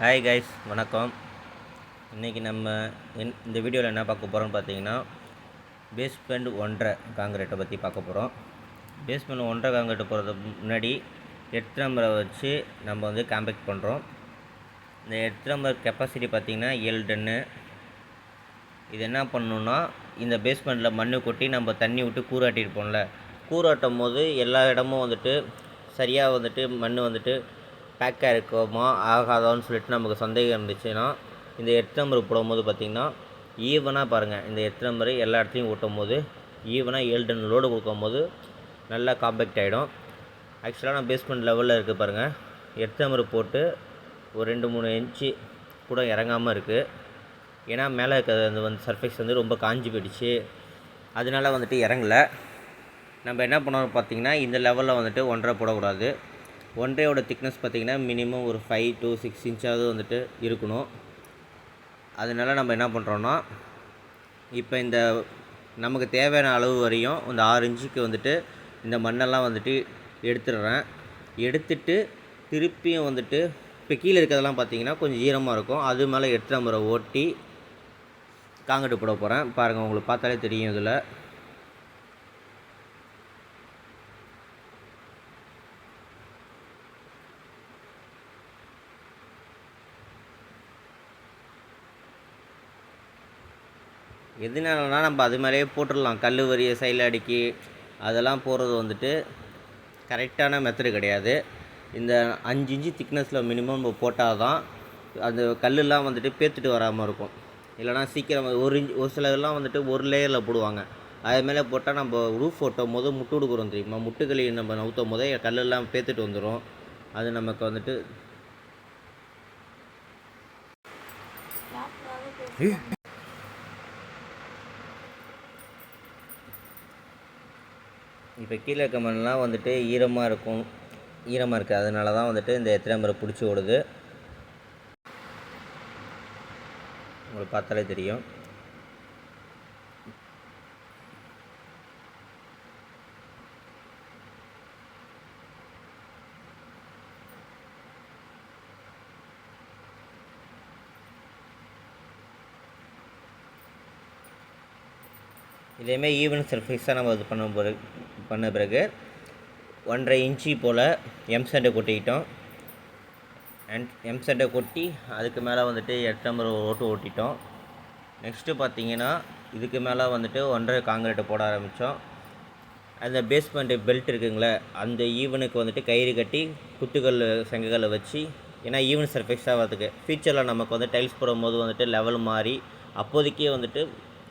Hi guys வணக்கம். இன்றைக்கி நம்ம இந்த வீடியோவில் என்ன பார்க்க போகிறோம்னு பார்த்தீங்கன்னா பேஸ்மெண்ட் ஒன்றரை காங்கிரீட்டை பற்றி பார்க்க போகிறோம் பேஸ்மெண்ட் ஒன்றரை காங்கிரீட்டு போகிறதுக்கு முன்னாடி எட்டு நம்பரை வச்சு நம்ம வந்து காம்பேக்ட் பண்ணுறோம் இந்த எட்டு நம்பர் கெப்பாசிட்டி பார்த்திங்கன்னா ஏழு டன்னு இது என்ன பண்ணணுன்னா இந்த பேஸ்மெண்ட்டில் மண் கொட்டி நம்ம தண்ணி விட்டு கூறாட்டியிருப்போம்ல கூறாட்டும் போது எல்லா இடமும் வந்துட்டு சரியாக வந்துட்டு மண் வந்துட்டு பேக்காக இருக்குமா ஆகாதான்னு சொல்லிட்டு நமக்கு சந்தேகம் இருந்துச்சுன்னா இந்த எட்டு நம்பர் போடும்போது பார்த்திங்கன்னா ஈவனாக பாருங்கள் இந்த எட்டு நம்பர் எல்லா இடத்துலையும் ஓட்டும் போது ஈவனாக ஏழு டன் லோடு கொடுக்கும்போது நல்லா காம்பேக்ட் ஆகிடும் ஆக்சுவலாக நான் பேஸ்மெண்ட் லெவலில் இருக்குது பாருங்கள் எட்டு நம்பர் போட்டு ஒரு ரெண்டு மூணு இன்ச்சு கூட இறங்காமல் இருக்குது ஏன்னா மேலே இருக்கிற அந்த வந்து சர்ஃபேஸ் வந்து ரொம்ப காஞ்சி போயிடுச்சு. அதனால வந்துட்டு இறங்கலை. நம்ம என்ன பண்ணணும் பார்த்திங்கன்னா இந்த லெவலில் வந்துட்டு ஒன்றரை போடக்கூடாது. ஒன்றையோட திக்னஸ் பார்த்திங்கன்னா மினிமம் ஒரு ஃபைவ் டு சிக்ஸ் இன்ச்சாவது வந்துட்டு இருக்கணும். அதனால நம்ம என்ன பண்ணுறோன்னா இப்போ இந்த நமக்கு தேவையான அளவு வரையும் இந்த ஆறு இன்ச்சுக்கு வந்துட்டு இந்த மண்ணெல்லாம் வந்துட்டு எடுத்துடுறேன். எடுத்துட்டு திருப்பியும் வந்துட்டு இப்போ கீழே இருக்கிறதெல்லாம் பார்த்தீங்கன்னா கொஞ்சம் ஈரமாக இருக்கும். அது மேலே எட்டு முறை ஓட்டி காங்கிட்டு போட போகிறேன் பாருங்கள் உங்களுக்கு பார்த்தாலே தெரியும் இதில். எதனாலனா நம்ம அது மாதிரியே போட்டுடலாம். கல் வரிய சைடில் அடுக்கி அதெல்லாம் போடுறது வந்துட்டு கரெக்டான மெத்தடு கிடையாது. இந்த அஞ்சு இன்ச்சு திக்னஸில் மினிமம் நம்ம போட்டால் தான் அந்த கல்லெல்லாம் வந்துட்டு பேத்துட்டு வராமல் இருக்கும். இல்லைனா சீக்கிரம் ஒரு இன்ச் ஒரு சிலதெல்லாம் வந்துட்டு ஒரு லேயரில் போடுவாங்க. அது மேலே போட்டால் நம்ம ரூஃப் ஓட்டும் போது முட்டு கொடுக்குறோம் தெரியுமா? முட்டுக்களி நம்ம நவுத்தும் போதே கல்லெல்லாம் பேத்துட்டு வந்துடும் அது நமக்கு வந்துட்டு இப்போ கீழே இருக்க மண்ணெலாம் வந்துட்டு ஈரமாக இருக்கும். ஈரமாக இருக்குது அதனால தான் வந்துட்டு இந்த எத்தனை முறை பிடிச்சி ஓடுது. உங்களுக்கு பார்த்தாலே தெரியும். இதேமாரி ஈவன் சர்ஃபேஸாக நம்ம இது பண்ண பிறகு பண்ண பிறகு ஒன்றரை இன்ச்சி போல் எம் செட்டை கொட்டிக்கிட்டோம். அண்ட் எம் செட்டை கொட்டி அதுக்கு மேலே வந்துட்டு எட்டு நம்பர் ஓட்டு ஓட்டிட்டோம். நெக்ஸ்ட்டு பார்த்தீங்கன்னா இதுக்கு மேலே வந்துட்டு ஒன்றரை காங்கிரீட்டை போட ஆரம்பித்தோம் அந்த பேஸ்மெண்ட்டு பெல்ட் இருக்குங்களே அந்த ஈவனுக்கு வந்துட்டு கயிறு கட்டி குத்துக்கல் செங்கக்கல்லை வச்சு ஏன்னா ஈவன் சர்ஃபேஸாக வரதுக்கு ஃபியூச்சரில் நமக்கு வந்து டைல்ஸ் போடும்போது வந்துட்டு லெவல் மாறி அப்போதைக்கே வந்துட்டு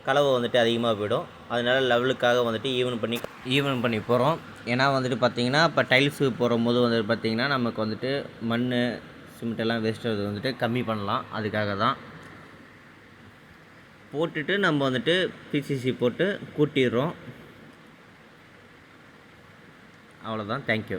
கலவை வந்துட்டு அதிகமாக போயிடும். அதனால லெவலுக்காக வந்துட்டு ஈவன் பண்ணி ஈவன் பண்ணி போகிறோம் ஏன்னா வந்துட்டு பார்த்திங்கன்னா இப்போ டைல்ஸு போடும்போது வந்துட்டு பார்த்தீங்கன்னா நமக்கு வந்துட்டு மண் சிமெண்ட் எல்லாம் வேஸ்ட்டு வந்துட்டு கம்மி பண்ணலாம். அதுக்காக தான். போட்டுட்டு நம்ம வந்துட்டு பிசிசி போட்டு கூட்டிடுறோம். அவ்வளோதான் தேங்க்யூ